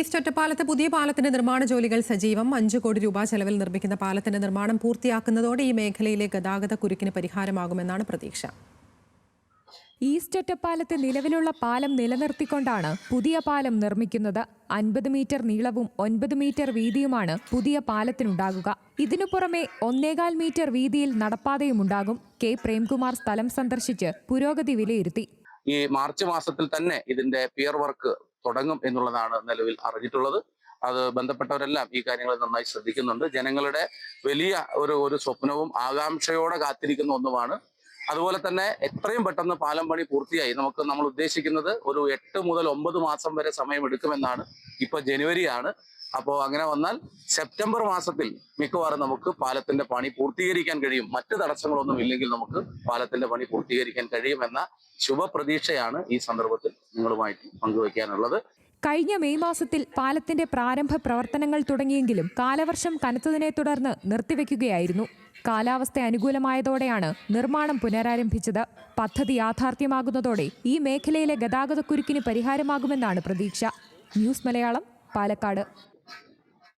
East ഒറ്റപ്പാലത്ത് പുതിയ പാലത്തിന്റെ നിർമ്മാണ ജോലികൾ സജീവം. അഞ്ചു കോടി രൂപ ചെലവിൽ നിർമ്മിക്കുന്ന പാലത്തിന്റെ നിർമ്മാണം പൂർത്തിയാക്കുന്നതോടെ ഈ മേഖലയിലെ ഗതാഗത കുരുക്കിന് പരിഹാരമാകുമെന്നാണ് പ്രതീക്ഷ. ഈസ്റ്റ് ഒറ്റപ്പാലത്ത് നിലവിലുള്ള പാലം നിലനിർത്തിക്കൊണ്ടാണ് പുതിയ പാലം നിർമ്മിക്കുന്നത്. അൻപത് മീറ്റർ നീളവും ഒൻപത് മീറ്റർ വീതിയുമാണ് പുതിയ പാലത്തിനുണ്ടാകുക. ഇതിനു പുറമെ ഒന്നേകാൽ മീറ്റർ വീതിയിൽ നടപ്പാതയും ഉണ്ടാകും. കെ പ്രേംകുമാർ സ്ഥലം സന്ദർശിച്ച് പുരോഗതി വിലയിരുത്തി. ഈ മാർച്ച് മാസത്തിൽ തന്നെ ഇതിന്റെ പിയർ വർക്ക് തുടങ്ങും എന്നുള്ളതാണ് നിലവിൽ അറിഞ്ഞിട്ടുള്ളത്. അത് ബന്ധപ്പെട്ടവരെല്ലാം ഈ കാര്യങ്ങൾ നന്നായി ശ്രദ്ധിക്കുന്നുണ്ട്. ജനങ്ങളുടെ വലിയ ഒരു ഒരു സ്വപ്നവും ആകാംക്ഷയോടെ കാത്തിരിക്കുന്ന ഒന്നുമാണ്. അതുപോലെ തന്നെ എത്രയും പെട്ടെന്ന് പാലം പണി പൂർത്തിയായി. നമുക്ക് നമ്മൾ ഉദ്ദേശിക്കുന്നത് ഒരു എട്ട് മുതൽ ഒമ്പത് മാസം വരെ സമയം എടുക്കുമെന്നാണ് ഇപ്പൊ ജനുവരിയാണ്. അപ്പോൾ അങ്ങനെ വന്നാൽ സെപ്റ്റംബർ മാസത്തിൽ മിക്കവാറും നമുക്ക് പാലത്തിന്റെ പണി പൂർത്തീകരിക്കാൻ കഴിയും. മറ്റു തടസ്സങ്ങളൊന്നും ഇല്ലെങ്കിൽ നമുക്ക് പാലത്തിന്റെ പണി പൂർത്തീകരിക്കാൻ കഴിയുമെന്ന ശുഭപ്രതീക്ഷയാണ് ഈ സന്ദർഭത്തിൽ നിങ്ങളുമായിട്ട് പങ്കുവയ്ക്കാനുള്ളത് കഴിഞ്ഞ മെയ് മാസത്തിൽ പാലത്തിന്റെ പ്രാരംഭ പ്രവർത്തനങ്ങൾ തുടങ്ങിയെങ്കിലും കാലവർഷം കനത്തതിനെ തുടർന്ന് നിർത്തിവെക്കുകയായിരുന്നു. കാലാവസ്ഥ അനുകൂലമായതോടെയാണ് നിർമ്മാണം പുനരാരംഭിച്ചത്. പദ്ധതി യാഥാർത്ഥ്യമാകുന്നതോടെ ഈ മേഖലയിലെ ഗതാഗതക്കുരുക്കിന് പരിഹാരമാകുമെന്നാണ് പ്രതീക്ഷ. ന്യൂസ് മലയാളം പാലക്കാട്.